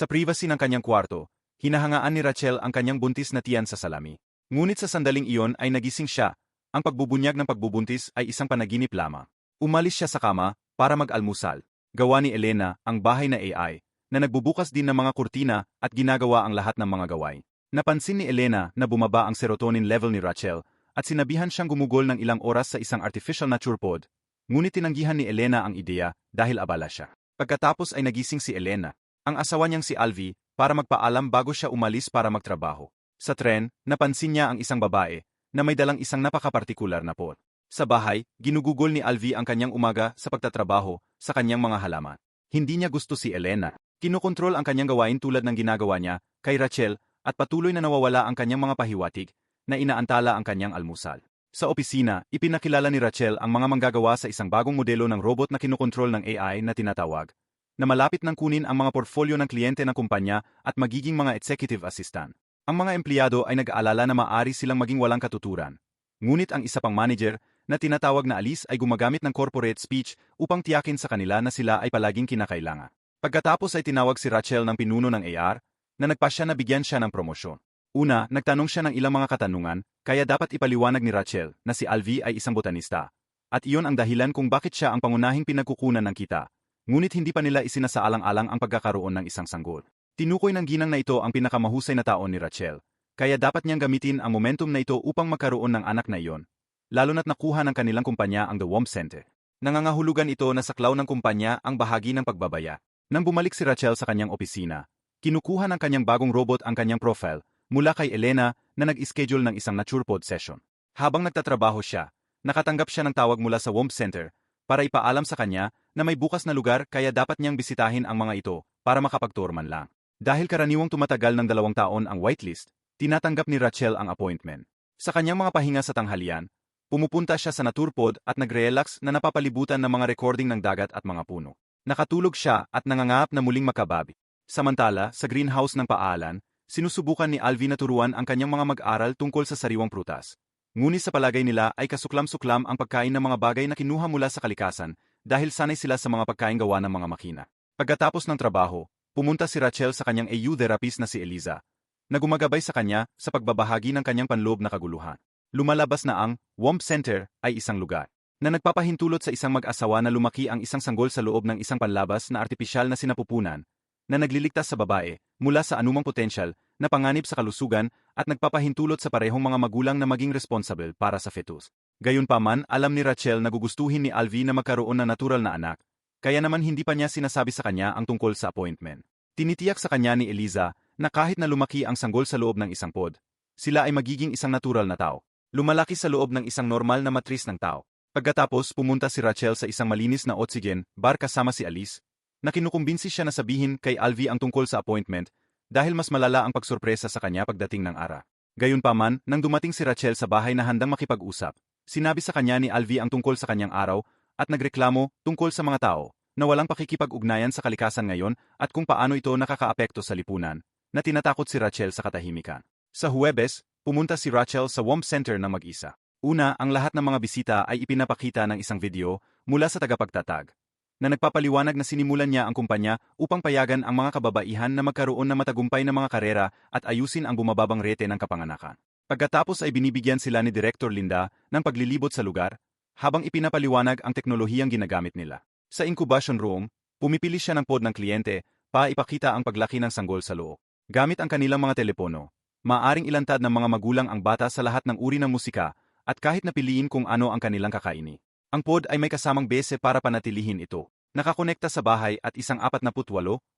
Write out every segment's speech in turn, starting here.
Sa privacy ng kanyang kwarto, hinahangaan ni Rachel ang kanyang buntis na tiyan sa salami. Ngunit sa sandaling iyon ay nagising siya. Ang pagbubunyag ng pagbubuntis ay isang panaginip lamang. Umalis siya sa kama para mag-almusal. Gawa ni Elena ang bahay na AI na nagbubukas din ng mga kurtina at ginagawa ang lahat ng mga gawain. Napansin ni Elena na bumaba ang serotonin level ni Rachel at sinabihan siyang gumugol ng ilang oras sa isang artificial nature pod, ngunit tinanggihan ni Elena ang ideya dahil abala siya. Pagkatapos ay nagising si Elena, ang asawa niyang si Alvi, para magpaalam bago siya umalis para magtrabaho. Sa tren, napansin niya ang isang babae na may dalang isang napakapartikular na pot. Sa bahay, ginugugol ni Alvi ang kanyang umaga sa pagtatrabaho sa kanyang mga halaman. Hindi niya gusto si Elena. Kinokontrol ang kanyang gawain tulad ng ginagawa niya kay Rachel at patuloy na nawawala ang kanyang mga pahiwatig na inaantala ang kanyang almusal. Sa opisina, ipinakilala ni Rachel ang mga manggagawa sa isang bagong modelo ng robot na kinokontrol ng AI na tinatawag, na malapit nang kunin ang mga portfolio ng kliyente ng kumpanya at magiging mga executive assistant. Ang mga empleyado ay nag-aalala na maaari silang maging walang katuturan. Ngunit ang isa pang manager na tinatawag na Alice ay gumagamit ng corporate speech upang tiyakin sa kanila na sila ay palaging kinakailangan. Pagkatapos ay tinawag si Rachel ng pinuno ng AR na nagpasya na bigyan siya ng promosyon. Una, nagtanong siya ng ilang mga katanungan, kaya dapat ipaliwanag ni Rachel na si Alvi ay isang botanista. At iyon ang dahilan kung bakit siya ang pangunahing pinagkukunan ng kita. Ngunit hindi pa nila isinasaalang-alang ang pagkakaroon ng isang sanggol. Tinukoy ng ginang na ito ang pinakamahusay na taon ni Rachel, kaya dapat niyang gamitin ang momentum na ito upang magkaroon ng anak na iyon, lalo na't nakuha ng kanilang kumpanya ang The Womb Center. Nangangahulugan ito na saklaw ng kumpanya ang bahagi ng pagbabaya. Nang bumalik si Rachel sa kanyang opisina, kinukuha ng kanyang bagong robot ang kanyang profile mula kay Elena na nag-schedule ng isang naturepod session. Habang nagtatrabaho siya, nakatanggap siya ng tawag mula sa Womb Center para ipaalam sa kanya na may bukas na lugar kaya dapat niyang bisitahin ang mga ito para makapagtour man lang. Dahil karaniwang tumatagal ng dalawang taon ang whitelist, tinatanggap ni Rachel ang appointment. Sa kanyang mga pahinga sa tanghalian, Pumupunta siya sa naturpod at nag-relax na napapalibutan ng mga recording ng dagat at mga puno. Nakatulog siya at nangangahap na muling makababi. Samantala, sa greenhouse ng paalan, sinusubukan ni Alvi na turuan ang kanyang mga mag-aral tungkol sa sariwang prutas. Ngunit sa palagay nila ay kasuklam-suklam ang pagkain ng mga bagay na kinuha mula sa kalikasan dahil sanay sila sa mga pagkain gawa ng mga makina. Pagkatapos ng trabaho, pumunta si Rachel sa kanyang AU therapist na si Eliza, na gumagabay sa kanya sa pagbabahagi ng kanyang panloob na kaguluhan lumalabas na ang Womb Center ay isang lugar na nagpapahintulot sa isang mag-asawa na lumaki ang isang sanggol sa loob ng isang panlabas na artipisyal na sinapupunan na nagliligtas sa babae mula sa anumang potensyal na panganib sa kalusugan at nagpapahintulot sa parehong mga magulang na maging responsible para sa fetus. Gayunpaman, alam ni Rachel na gugustuhin ni Alvi na magkaroon ng natural na anak, kaya naman hindi pa niya sinasabi sa kanya ang tungkol sa appointment. Tinitiyak sa kanya ni Eliza na kahit na lumaki ang sanggol sa loob ng isang pod, sila ay magiging isang natural na tao. Lumalaki sa loob ng isang normal na matris ng tao. Pagkatapos, pumunta si Rachel sa isang malinis na oxygen bar kasama si Alice, na kinukumbinsi siya na sabihin kay Alvi ang tungkol sa appointment dahil mas malala ang pagsurpresa sa kanya pagdating ng ara. Gayunpaman, nang dumating si Rachel sa bahay na handang makipag-usap, sinabi sa kanya ni Alvi ang tungkol sa kanyang araw at nagreklamo tungkol sa mga tao na walang pakikipag-ugnayan sa kalikasan ngayon at kung paano ito nakakaapekto sa lipunan, na tinatakot si Rachel sa katahimikan. Sa Huwebes, pumunta si Rachel sa Womb Center na mag-isa. Una, ang lahat ng mga bisita ay ipinapakita ng isang video mula sa tagapagtatag, na nagpapaliwanag na sinimulan niya ang kumpanya upang payagan ang mga kababaihan na magkaroon ng matagumpay na mga karera at ayusin ang bumababang rete ng kapanganakan. Pagkatapos ay binibigyan sila ni Director Linda ng paglilibot sa lugar, habang ipinapaliwanag ang teknolohiyang ginagamit nila. Sa incubation room, pumipili siya ng pod ng kliyente pa ipakita ang paglaki ng sanggol sa loob. Gamit ang kanilang mga telepono, maaring ilantad ng mga magulang ang bata sa lahat ng uri ng musika at kahit napiliin kung ano ang kanilang kakaini. Ang pod ay may kasamang bese para panatilihin ito. Nakakonekta sa bahay at isang 48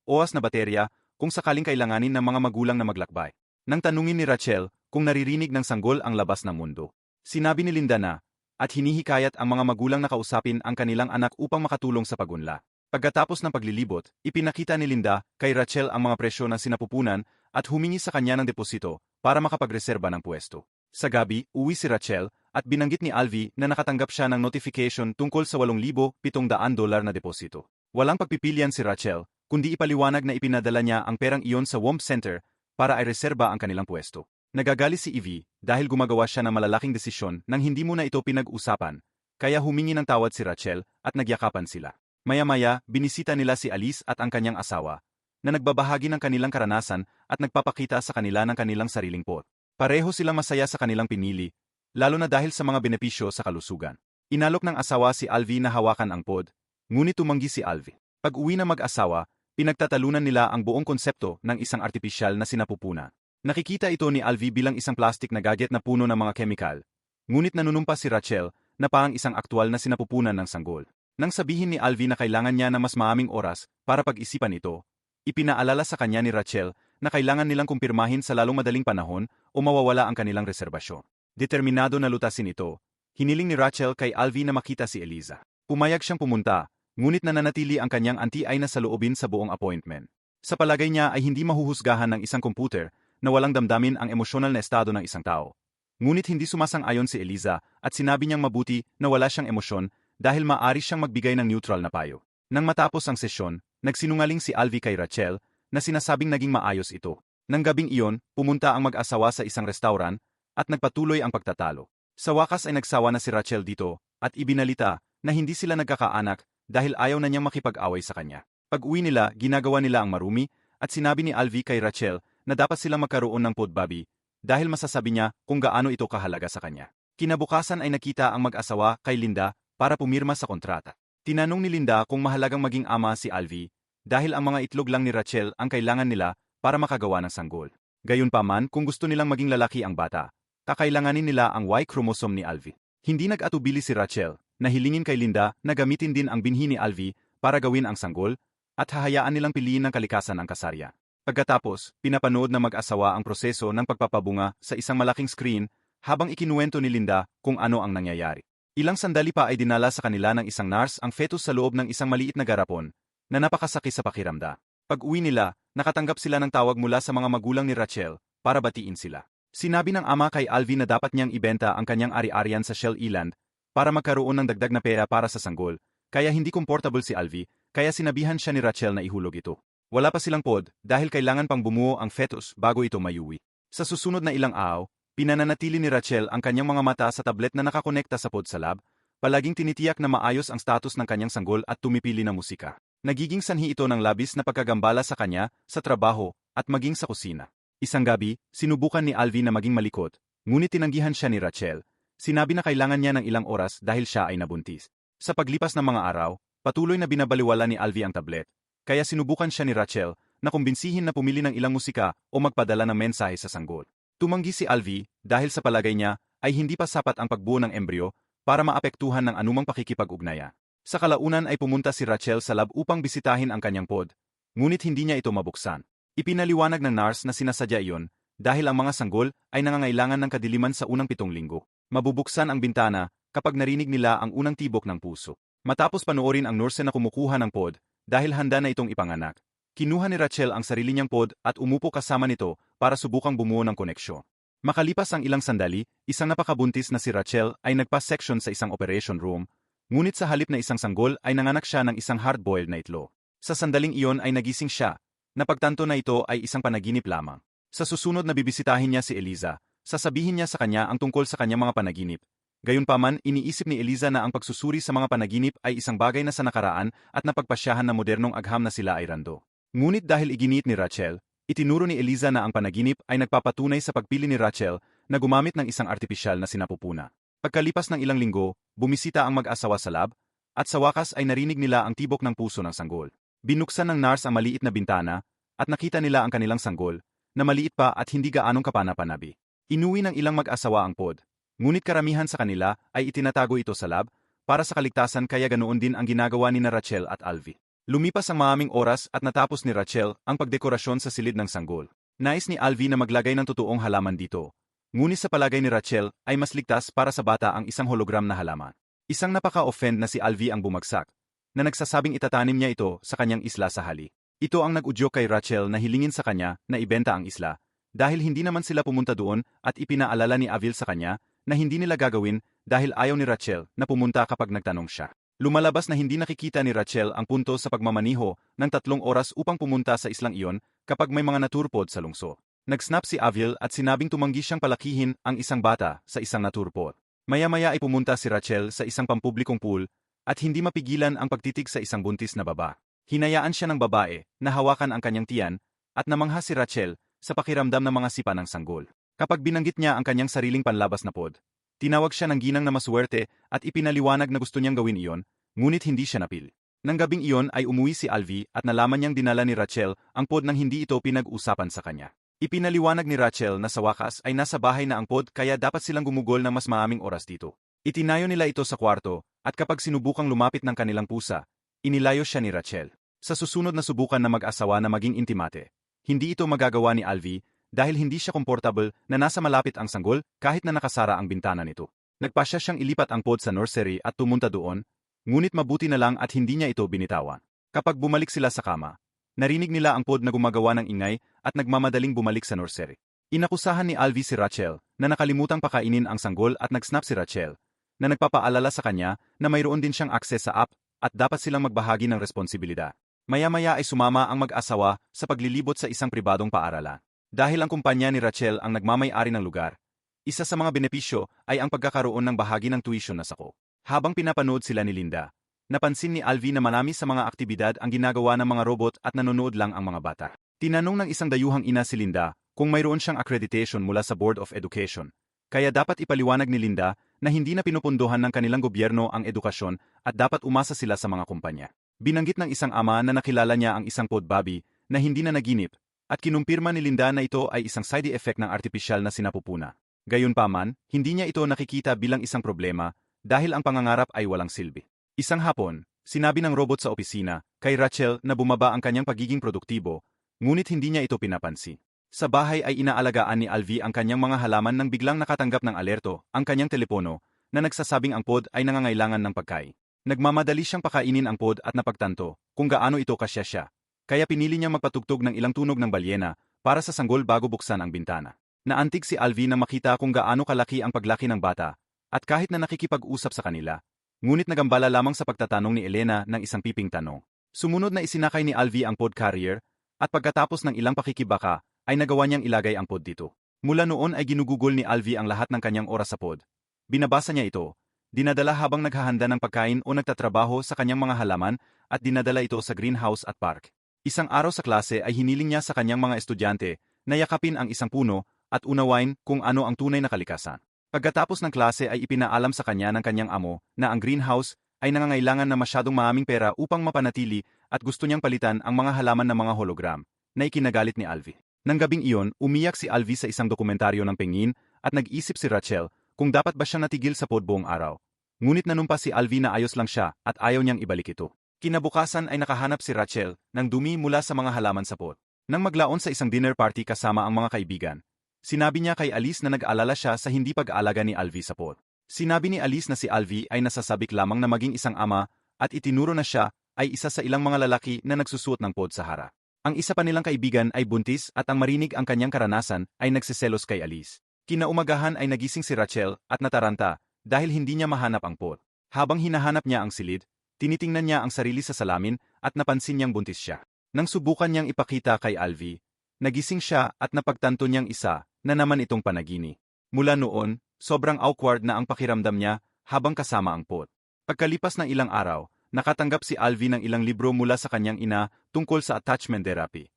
oas na baterya kung sakaling kailanganin ng mga magulang na maglakbay. Nang tanungin ni Rachel kung naririnig ng sanggol ang labas ng mundo. Sinabi ni Linda na, at hinihikayat ang mga magulang na kausapin ang kanilang anak upang makatulong sa pagunla. Pagkatapos ng paglilibot, ipinakita ni Linda kay Rachel ang mga presyo ng sinapupunan at humingi sa kanya ng deposito para makapagreserba ng pwesto. Sa gabi, uwi si Rachel at binanggit ni Alvi na nakatanggap siya ng notification tungkol sa 8,700 dolar na deposito. Walang pagpipilian si Rachel, kundi ipaliwanag na ipinadala niya ang perang iyon sa Womb Center para ay reserba ang kanilang pwesto. Nagagali si Evie dahil gumagawa siya ng malalaking desisyon nang hindi muna ito pinag-usapan, kaya humingi ng tawad si Rachel at nagyakapan sila. Maya-maya, binisita nila si Alice at ang kanyang asawa, na nagbabahagi ng kanilang karanasan at nagpapakita sa kanila ng kanilang sariling pot. Pareho silang masaya sa kanilang pinili, lalo na dahil sa mga benepisyo sa kalusugan. Inalok ng asawa si Alvi na hawakan ang pod, ngunit tumanggi si Alvi. Pag uwi na mag-asawa, pinagtatalunan nila ang buong konsepto ng isang artipisyal na sinapupuna. Nakikita ito ni Alvi bilang isang plastic na gadget na puno ng mga kemikal, ngunit nanunumpa si Rachel na parang isang aktwal na sinapupunan ng sanggol. Nang sabihin ni Alvi na kailangan niya na mas maaming oras para pag-isipan ito, ipinaalala sa kanya ni Rachel na kailangan nilang kumpirmahin sa lalong madaling panahon o mawawala ang kanilang reserbasyon. Determinado na lutasin ito, hiniling ni Rachel kay Alvi na makita si Eliza. Pumayag siyang pumunta, ngunit nananatili ang kanyang anti ay nasa loobin sa buong appointment. Sa palagay niya ay hindi mahuhusgahan ng isang computer na walang damdamin ang emosyonal na estado ng isang tao. Ngunit hindi sumasang-ayon si Eliza at sinabi niyang mabuti na wala siyang emosyon dahil maari siyang magbigay ng neutral na payo. Nang matapos ang sesyon, nagsinungaling si Alvi kay Rachel na sinasabing naging maayos ito. Nang gabing iyon, pumunta ang mag-asawa sa isang restaurant at nagpatuloy ang pagtatalo. Sa wakas ay nagsawa na si Rachel dito at ibinalita na hindi sila nagkakaanak dahil ayaw na niyang makipag-away sa kanya. Pag uwi nila, ginagawa nila ang marumi at sinabi ni Alvi kay Rachel na dapat silang magkaroon ng podbabi dahil masasabi niya kung gaano ito kahalaga sa kanya. Kinabukasan ay nakita ang mag-asawa kay Linda para pumirma sa kontrata. Tinanong ni Linda kung mahalagang maging ama si Alvi dahil ang mga itlog lang ni Rachel ang kailangan nila para makagawa ng sanggol. Gayunpaman kung gusto nilang maging lalaki ang bata, kakailanganin nila ang Y chromosome ni Alvi. Hindi nag-atubili si Rachel na hilingin kay Linda na gamitin din ang binhi ni Alvi para gawin ang sanggol at hahayaan nilang piliin ng kalikasan ang kasarya. Pagkatapos, pinapanood na mag-asawa ang proseso ng pagpapabunga sa isang malaking screen habang ikinuwento ni Linda kung ano ang nangyayari. Ilang sandali pa ay dinala sa kanila ng isang nurse ang fetus sa loob ng isang maliit na garapon na napakasakit sa pakiramda. Pag uwi nila, nakatanggap sila ng tawag mula sa mga magulang ni Rachel para batiin sila. Sinabi ng ama kay Alvin na dapat niyang ibenta ang kanyang ari-arian sa Shell Island para magkaroon ng dagdag na pera para sa sanggol, kaya hindi komportable si Alvi, kaya sinabihan siya ni Rachel na ihulog ito. Wala pa silang pod dahil kailangan pang bumuo ang fetus bago ito mayuwi. Sa susunod na ilang araw, Pinananatili ni Rachel ang kanyang mga mata sa tablet na nakakonekta sa pod sa lab, palaging tinitiyak na maayos ang status ng kanyang sanggol at tumipili ng musika. Nagiging sanhi ito ng labis na pagkagambala sa kanya, sa trabaho, at maging sa kusina. Isang gabi, sinubukan ni Alvin na maging malikot, ngunit tinanggihan siya ni Rachel. Sinabi na kailangan niya ng ilang oras dahil siya ay nabuntis. Sa paglipas ng mga araw, patuloy na binabaliwala ni Alvi ang tablet, kaya sinubukan siya ni Rachel na kumbinsihin na pumili ng ilang musika o magpadala ng mensahe sa sanggol. Tumanggi si Alvi dahil sa palagay niya ay hindi pa sapat ang pagbuo ng embryo para maapektuhan ng anumang pakikipag-ugnaya. Sa kalaunan ay pumunta si Rachel sa lab upang bisitahin ang kanyang pod, ngunit hindi niya ito mabuksan. Ipinaliwanag ng nurse na sinasadya iyon dahil ang mga sanggol ay nangangailangan ng kadiliman sa unang pitong linggo. Mabubuksan ang bintana kapag narinig nila ang unang tibok ng puso. Matapos panoorin ang nurse na kumukuha ng pod, dahil handa na itong ipanganak, Kinuha ni Rachel ang sarili niyang pod at umupo kasama nito para subukang bumuo ng koneksyon. Makalipas ang ilang sandali, isang napakabuntis na si Rachel ay nagpa-section sa isang operation room, ngunit sa halip na isang sanggol ay nanganak siya ng isang hard-boiled na itlo. Sa sandaling iyon ay nagising siya, napagtanto na ito ay isang panaginip lamang. Sa susunod na bibisitahin niya si Eliza, sasabihin niya sa kanya ang tungkol sa kanyang mga panaginip. Gayunpaman, iniisip ni Eliza na ang pagsusuri sa mga panaginip ay isang bagay na sa nakaraan at napagpasyahan na modernong agham na sila ay rando. Ngunit dahil iginit ni Rachel, itinuro ni Eliza na ang panaginip ay nagpapatunay sa pagpili ni Rachel na gumamit ng isang artipisyal na sinapupuna. Pagkalipas ng ilang linggo, bumisita ang mag-asawa sa lab, at sa wakas ay narinig nila ang tibok ng puso ng sanggol. Binuksan ng nurse ang maliit na bintana, at nakita nila ang kanilang sanggol, na maliit pa at hindi gaanong kapanapanabi. Inuwi ng ilang mag-asawa ang pod, ngunit karamihan sa kanila ay itinatago ito sa lab, para sa kaligtasan kaya ganoon din ang ginagawa ni na Rachel at Alvi. Lumipas ang maaming oras at natapos ni Rachel ang pagdekorasyon sa silid ng sanggol. Nais ni Alvi na maglagay ng totoong halaman dito. Ngunit sa palagay ni Rachel ay mas ligtas para sa bata ang isang hologram na halaman. Isang napaka-offend na si Alvi ang bumagsak, na nagsasabing itatanim niya ito sa kanyang isla sa hali. Ito ang nag-udyo kay Rachel na hilingin sa kanya na ibenta ang isla, dahil hindi naman sila pumunta doon at ipinaalala ni Avil sa kanya na hindi nila gagawin dahil ayaw ni Rachel na pumunta kapag nagtanong siya. Lumalabas na hindi nakikita ni Rachel ang punto sa pagmamaniho ng tatlong oras upang pumunta sa islang iyon kapag may mga naturpod sa lungso. Nagsnap si Avil at sinabing tumanggi siyang palakihin ang isang bata sa isang naturpod. Maya-maya ay pumunta si Rachel sa isang pampublikong pool at hindi mapigilan ang pagtitig sa isang buntis na baba. Hinayaan siya ng babae na hawakan ang kanyang tiyan at namangha si Rachel sa pakiramdam ng mga sipa ng sanggol. Kapag binanggit niya ang kanyang sariling panlabas na pod, tinawag siya ng ginang na maswerte at ipinaliwanag na gusto niyang gawin iyon, ngunit hindi siya napil. Nang gabing iyon ay umuwi si Alvi at nalaman niyang dinala ni Rachel ang pod nang hindi ito pinag-usapan sa kanya. Ipinaliwanag ni Rachel na sa wakas ay nasa bahay na ang pod kaya dapat silang gumugol ng mas maaming oras dito. Itinayo nila ito sa kwarto at kapag sinubukang lumapit ng kanilang pusa, inilayo siya ni Rachel. Sa susunod na subukan na mag-asawa na maging intimate, hindi ito magagawa ni Alvi dahil hindi siya komportable na nasa malapit ang sanggol kahit na nakasara ang bintana nito. Nagpasya siyang ilipat ang pod sa nursery at tumunta doon, ngunit mabuti na lang at hindi niya ito binitawan. Kapag bumalik sila sa kama, Narinig nila ang pod na gumagawa ng ingay at nagmamadaling bumalik sa nursery. Inakusahan ni Alvi si Rachel na nakalimutang pakainin ang sanggol at nagsnap si Rachel na nagpapaalala sa kanya na mayroon din siyang akses sa app at dapat silang magbahagi ng responsibilidad. Maya-maya ay sumama ang mag-asawa sa paglilibot sa isang pribadong paaralan. Dahil ang kumpanya ni Rachel ang nagmamay-ari ng lugar, isa sa mga benepisyo ay ang pagkakaroon ng bahagi ng tuition na sako. Habang pinapanood sila ni Linda, Napansin ni Alvi na marami sa mga aktibidad ang ginagawa ng mga robot at nanonood lang ang mga bata. Tinanong ng isang dayuhang ina si Linda kung mayroon siyang accreditation mula sa Board of Education. Kaya dapat ipaliwanag ni Linda na hindi na pinupunduhan ng kanilang gobyerno ang edukasyon at dapat umasa sila sa mga kumpanya. Binanggit ng isang ama na nakilala niya ang isang podbabi na hindi na naginip at kinumpirma ni Linda na ito ay isang side effect ng artificial na sinapupuna. Gayunpaman, hindi niya ito nakikita bilang isang problema dahil ang pangangarap ay walang silbi. Isang hapon, sinabi ng robot sa opisina kay Rachel na bumaba ang kanyang pagiging produktibo, ngunit hindi niya ito pinapansin. Sa bahay ay inaalagaan ni Alvi ang kanyang mga halaman nang biglang nakatanggap ng alerto ang kanyang telepono na nagsasabing ang pod ay nangangailangan ng pagkain. Nagmamadali siyang pakainin ang pod at napagtanto kung gaano ito kasya siya, kaya pinili niyang magpatugtog ng ilang tunog ng balyena para sa sanggol bago buksan ang bintana. Naantig si Alvi na makita kung gaano kalaki ang paglaki ng bata, at kahit na nakikipag-usap sa kanila, Ngunit nagambala lamang sa pagtatanong ni Elena ng isang piping tanong. Sumunod na isinakay ni Alvi ang pod carrier, at pagkatapos ng ilang pakikibaka, ay nagawa niyang ilagay ang pod dito. Mula noon ay ginugugol ni Alvi ang lahat ng kanyang oras sa pod. Binabasa niya ito, dinadala habang naghahanda ng pagkain o nagtatrabaho sa kanyang mga halaman at dinadala ito sa greenhouse at park. Isang araw sa klase ay hiniling niya sa kanyang mga estudyante na yakapin ang isang puno at unawain kung ano ang tunay na kalikasan. Pagkatapos ng klase ay ipinaalam sa kanya ng kanyang amo na ang greenhouse ay nangangailangan na masyadong maaming pera upang mapanatili at gusto niyang palitan ang mga halaman ng mga hologram na ikinagalit ni Alvi. Nang gabing iyon, umiyak si Alvi sa isang dokumentaryo ng pengin at nag-isip si Rachel kung dapat ba siyang natigil sa pod buong araw. Ngunit nanumpa si Alvi na ayos lang siya at ayaw niyang ibalik ito. Kinabukasan ay nakahanap si Rachel ng dumi mula sa mga halaman sa pod. Nang maglaon sa isang dinner party kasama ang mga kaibigan, Sinabi niya kay Alice na nag-alala siya sa hindi pag-aalaga ni Alvi sa pot. Sinabi ni Alice na si Alvi ay nasasabik lamang na maging isang ama at itinuro na siya ay isa sa ilang mga lalaki na nagsusuot ng pod sa harap. Ang isa pa nilang kaibigan ay buntis at ang marinig ang kanyang karanasan ay nagsiselos kay Alice. Kinaumagahan ay nagising si Rachel at nataranta dahil hindi niya mahanap ang pot. Habang hinahanap niya ang silid, tinitingnan niya ang sarili sa salamin at napansin niyang buntis siya. Nang subukan niyang ipakita kay Alvi, nagising siya at napagtanto niyang isa na naman itong panagini. Mula noon, sobrang awkward na ang pakiramdam niya habang kasama ang pot. Pagkalipas ng ilang araw, nakatanggap si Alvi ng ilang libro mula sa kanyang ina tungkol sa attachment therapy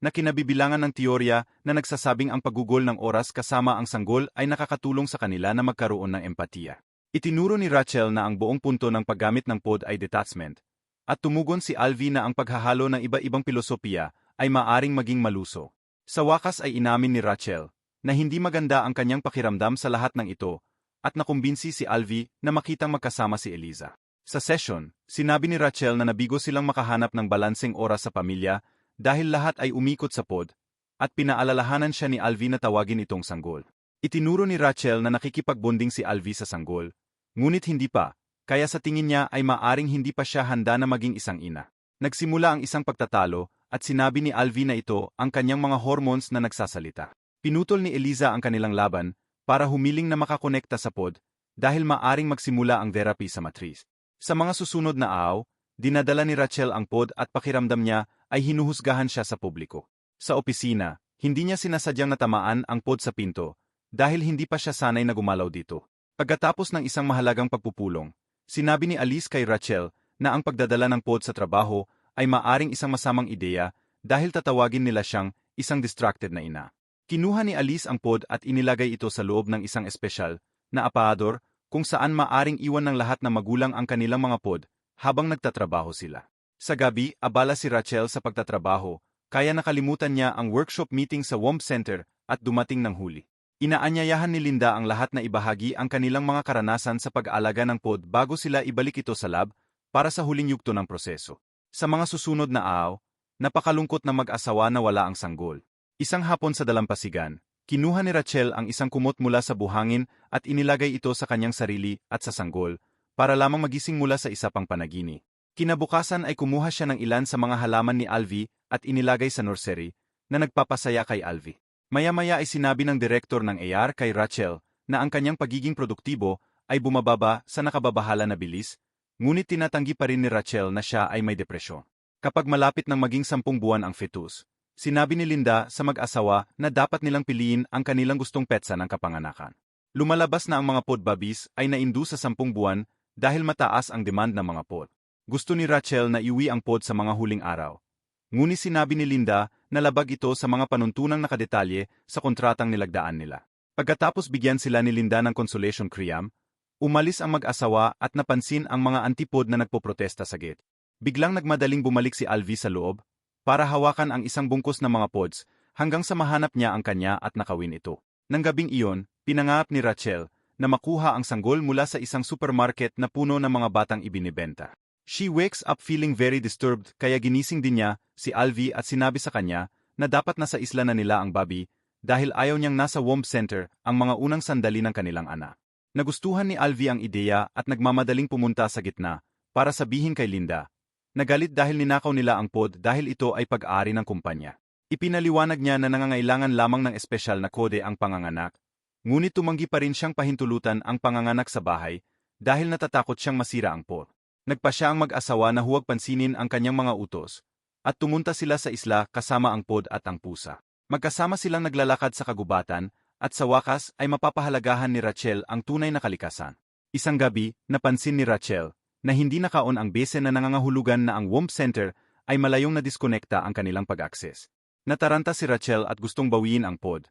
na kinabibilangan ng teorya na nagsasabing ang paggugol ng oras kasama ang sanggol ay nakakatulong sa kanila na magkaroon ng empatiya. Itinuro ni Rachel na ang buong punto ng paggamit ng pod ay detachment, at tumugon si Alvi na ang paghahalo ng iba-ibang pilosopiya ay maaring maging maluso. Sa wakas ay inamin ni Rachel na hindi maganda ang kanyang pakiramdam sa lahat ng ito, at nakumbinsi si Alvi na makitang magkasama si Eliza. Sa session, sinabi ni Rachel na nabigo silang makahanap ng balanseng oras sa pamilya dahil lahat ay umikot sa pod, at pinaalalahanan siya ni Alvi na tawagin itong sanggol. Itinuro ni Rachel na nakikipagbonding si Alvi sa sanggol, ngunit hindi pa, kaya sa tingin niya ay maaring hindi pa siya handa na maging isang ina. Nagsimula ang isang pagtatalo at sinabi ni Alvi na ito ang kanyang mga hormones na nagsasalita. Pinutol ni Eliza ang kanilang laban para humiling na makakonekta sa pod dahil maaring magsimula ang therapy sa matris. Sa mga susunod na araw, dinadala ni Rachel ang pod at pakiramdam niya ay hinuhusgahan siya sa publiko. Sa opisina, hindi niya sinasadyang natamaan ang pod sa pinto dahil hindi pa siya sanay na gumalaw dito. Pagkatapos ng isang mahalagang pagpupulong, sinabi ni Alice kay Rachel na ang pagdadala ng pod sa trabaho ay maaring isang masamang ideya dahil tatawagin nila siyang isang distracted na ina. Kinuha ni Alice ang pod at inilagay ito sa loob ng isang espesyal na apaador kung saan maaring iwan ng lahat ng magulang ang kanilang mga pod habang nagtatrabaho sila. Sa gabi, abala si Rachel sa pagtatrabaho, kaya nakalimutan niya ang workshop meeting sa WOMP Center at dumating ng huli. Inaanyayahan ni Linda ang lahat na ibahagi ang kanilang mga karanasan sa pag-alaga ng pod bago sila ibalik ito sa lab para sa huling yugto ng proseso. Sa mga susunod na araw, napakalungkot na mag-asawa na wala ang sanggol. Isang hapon sa dalampasigan, kinuha ni Rachel ang isang kumot mula sa buhangin at inilagay ito sa kanyang sarili at sa sanggol para lamang magising mula sa isa pang panagini. Kinabukasan ay kumuha siya ng ilan sa mga halaman ni Alvi at inilagay sa nursery na nagpapasaya kay Alvi. Maya-maya ay sinabi ng direktor ng AR kay Rachel na ang kanyang pagiging produktibo ay bumababa sa nakababahala na bilis, ngunit tinatanggi pa rin ni Rachel na siya ay may depresyon. Kapag malapit ng maging sampung buwan ang fetus, sinabi ni Linda sa mag-asawa na dapat nilang piliin ang kanilang gustong petsa ng kapanganakan. Lumalabas na ang mga pod babies ay naindu sa sampung buwan dahil mataas ang demand ng mga pod. Gusto ni Rachel na iwi ang pod sa mga huling araw, Ngunit sinabi ni Linda na labag ito sa mga panuntunang nakadetalye sa kontratang nilagdaan nila. Pagkatapos bigyan sila ni Linda ng consolation kriyam, umalis ang mag-asawa at napansin ang mga antipod na nagpoprotesta sa gate. Biglang nagmadaling bumalik si Alvi sa loob para hawakan ang isang bungkus ng mga pods hanggang sa mahanap niya ang kanya at nakawin ito. Nang gabing iyon, pinangap ni Rachel na makuha ang sanggol mula sa isang supermarket na puno ng mga batang ibinibenta. She wakes up feeling very disturbed kaya ginising din niya si Alvi at sinabi sa kanya na dapat nasa isla na nila ang Bobby dahil ayaw niyang nasa Womb Center ang mga unang sandali ng kanilang ana. Nagustuhan ni Alvi ang ideya at nagmamadaling pumunta sa gitna para sabihin kay Linda. Nagalit dahil ninakaw nila ang pod dahil ito ay pag-ari ng kumpanya. Ipinaliwanag niya na nangangailangan lamang ng espesyal na kode ang panganganak, ngunit tumanggi pa rin siyang pahintulutan ang panganganak sa bahay dahil natatakot siyang masira ang pod. Nagpa siya ang mag-asawa na huwag pansinin ang kanyang mga utos, at tumunta sila sa isla kasama ang pod at ang pusa. Magkasama silang naglalakad sa kagubatan, at sa wakas ay mapapahalagahan ni Rachel ang tunay na kalikasan. Isang gabi, napansin ni Rachel na hindi nakaon ang base na nangangahulugan na ang WOMP Center ay malayong na-disconnecta ang kanilang pag-access. Nataranta si Rachel at gustong bawiin ang pod.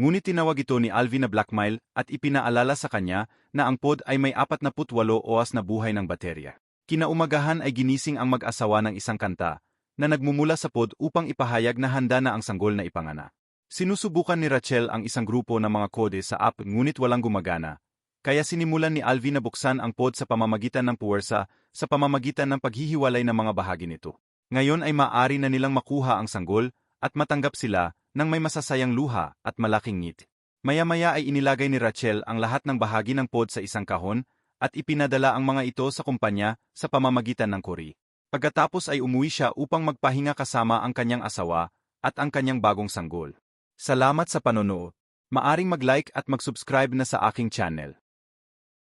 Ngunit tinawag ito ni Alvin na blackmail at ipinaalala sa kanya na ang pod ay may 48 oras na buhay ng baterya. Kinaumagahan ay ginising ang mag-asawa ng isang kanta na nagmumula sa pod upang ipahayag na handa na ang sanggol na ipangana. Sinusubukan ni Rachel ang isang grupo ng mga kode sa app ngunit walang gumagana, kaya sinimulan ni Alvin na buksan ang pod sa pamamagitan ng puwersa sa pamamagitan ng paghihiwalay ng mga bahagi nito. Ngayon ay maaari na nilang makuha ang sanggol at matanggap sila ng may masasayang luha at malaking ngit. Maya-maya ay inilagay ni Rachel ang lahat ng bahagi ng pod sa isang kahon at ipinadala ang mga ito sa kumpanya sa pamamagitan ng kuri. Pagkatapos ay umuwi siya upang magpahinga kasama ang kanyang asawa at ang kanyang bagong sanggol. Salamat sa panonood. Maaring mag-like at mag-subscribe na sa aking channel.